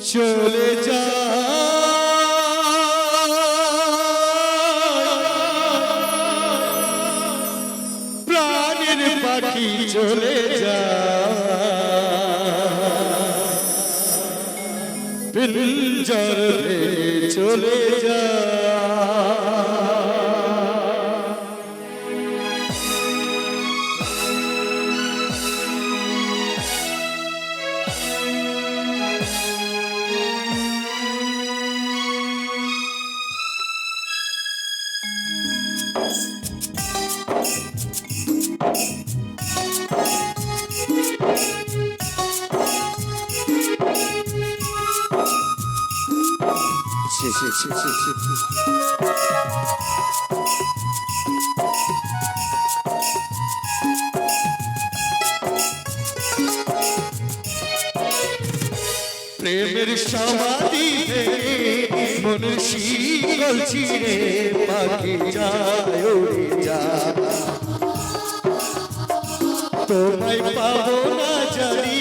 চলে যা। প্রাণের পাখি চলে যা। পিঞ্জর চলে যা। ছি, ছি, ছি, ছি, ছি, ছি। প্রেমের সমাধি মনের শীতল ছিঁড়ে পাখি যায় উড়ে যায় তোমায় পাবো না জানি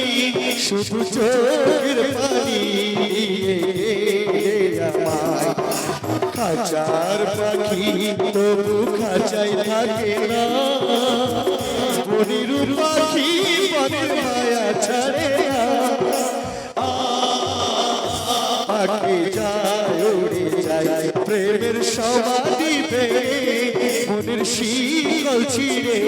শুধু চোখের পানি খাঁচার পাখি তবু খাঁচাই থাকে না বনির পাখি বনের মায়া ছাড়ে পাখি যায়, উড়ে যায়, প্রেমের সমাধি ভেঙে মনের শীতল ছিঁড়ে।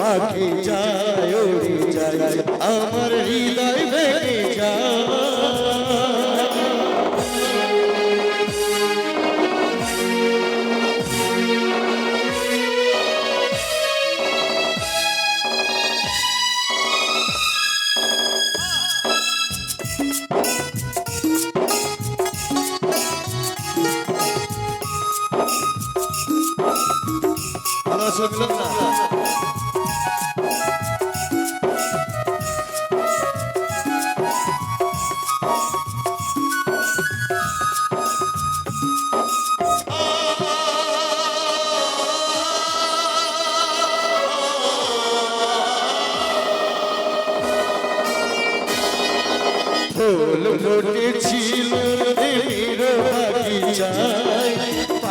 পাখি যায়, উড়ে যায়, আমার হৃদয় ভেঙে যায়। মিলন না ফুল নীর বাগিচায়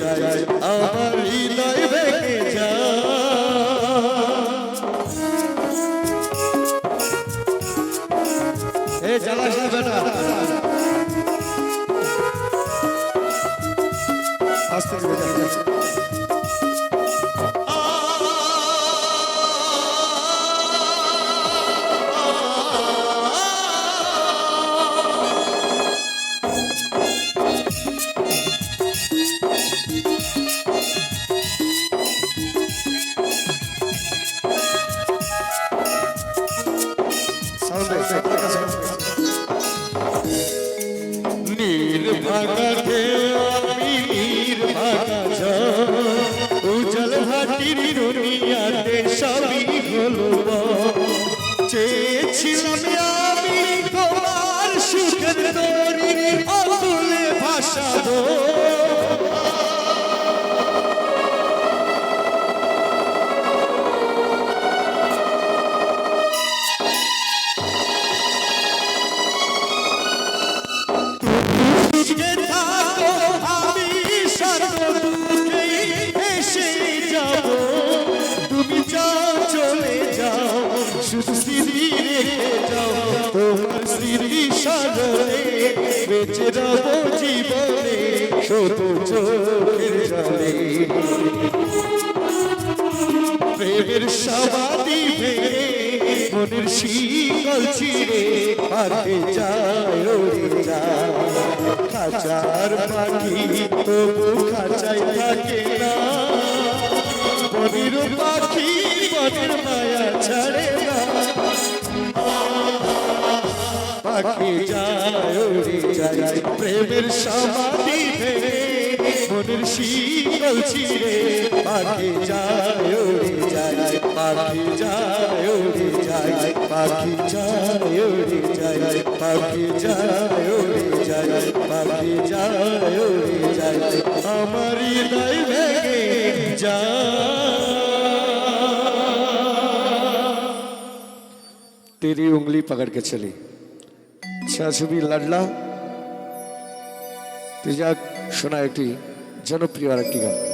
যায় আমার হৃদয় এই দুনিয়াতে সবই হলো। চেয়েছিলাম আমি তোমার সুখের দরি অতুলে ভাষা দো ফিরে যাও তোমার স্মৃতি সাগরে বেঁচে যাব জীবনে শত চোখের জলে প্রেমের সমাধি মনের শিকল ছিঁড়ে খাঁচার পাখি তবু খাঁচাই থাকে না পাখি মনের মায়া ছাড়ে পাখি যায় উড়ে যায় প্রেমের সমাধি ভেঙে মনের শীতল ছিঁড়ে পাখি যায় উড়ে যায় পাখি যায় উড়ে যায় পাখি যায় উড়ে যায় পাখি যায় উড়ে যায় পাখি যায় উড়ে যায় আমার হৃদয় ভেঙে যায় तेरी उंगली पकड़ के चली ছবি লাডলা তুই যা শোনা একটি জনপ্রিয় আর একটি গান